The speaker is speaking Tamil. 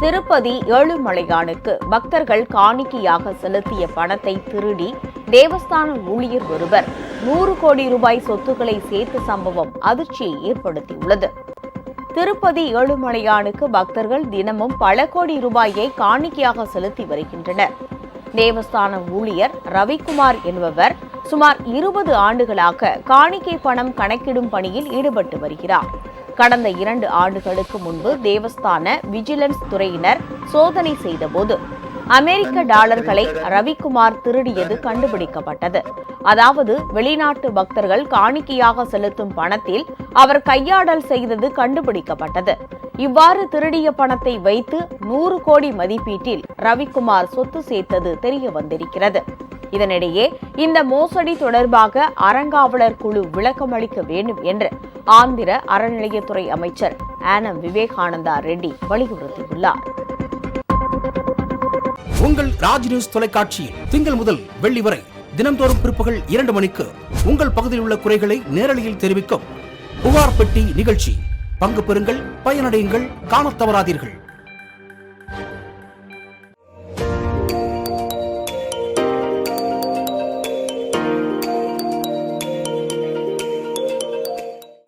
திருப்பதி ஏழுமலையானுக்கு பக்தர்கள் காணிக்கையாக செலுத்திய பணத்தை திருடி தேவஸ்தான ஊழியர் ஒருவர் நூறு கோடி ரூபாய் சொத்துக்களை சேர்த்த சம்பவம் அதிர்ச்சியை ஏற்படுத்தியுள்ளது. திருப்பதி ஏழுமலையானுக்கு பக்தர்கள் தினமும் பல கோடி ரூபாயை காணிக்கையாக செலுத்தி வருகின்றனர். தேவஸ்தான ஊழியர் ரவிக்குமார் என்பவர் சுமார் இருபது ஆண்டுகளாக காணிக்கை பணம் கணக்கிடும் பணியில் ஈடுபட்டு வருகிறார். கடந்த இரண்டு ஆண்டுகளுக்கு முன்பு தேவஸ்தான விஜிலன்ஸ் துறையினர் சோதனை செய்தபோது அமெரிக்க டாலர்களை ரவிக்குமார் திருடியது கண்டுபிடிக்கப்பட்டது. அதாவது வெளிநாட்டு பக்தர்கள் காணிக்கையாக செலுத்தும் பணத்தில் அவர் கையாடல் செய்தது கண்டுபிடிக்கப்பட்டது. இவ்வாறு திருடிய பணத்தை வைத்து நூறு கோடி மதிப்பீட்டில் ரவிக்குமார் சொத்து சேர்த்தது தெரிய வந்திருக்கிறது இதனிடையே இந்த மோசடி தொடர்பாக அறங்காவலர் குழு விளக்கம் அளிக்க வேண்டும் என்று ஆந்திர அறநிலையத்துறை அமைச்சர் ஆனம் விவேகானந்தா ரெட்டி வலியுறுத்தியுள்ளார். உங்கள் ராஜ் நியூஸ் தொலைக்காட்சியில் திங்கள் முதல் வெள்ளி வரை தினந்தோறும் பிற்பகல் இரண்டு மணிக்கு உங்கள் பகுதியில் உள்ள குறைகளை நேரலையில் தெரிவிக்கும் புகார் பெட்டி நிகழ்ச்சி. பங்கு பெறுங்கள் பயனடையுங்கள் காணத் தவறாதீர்கள்.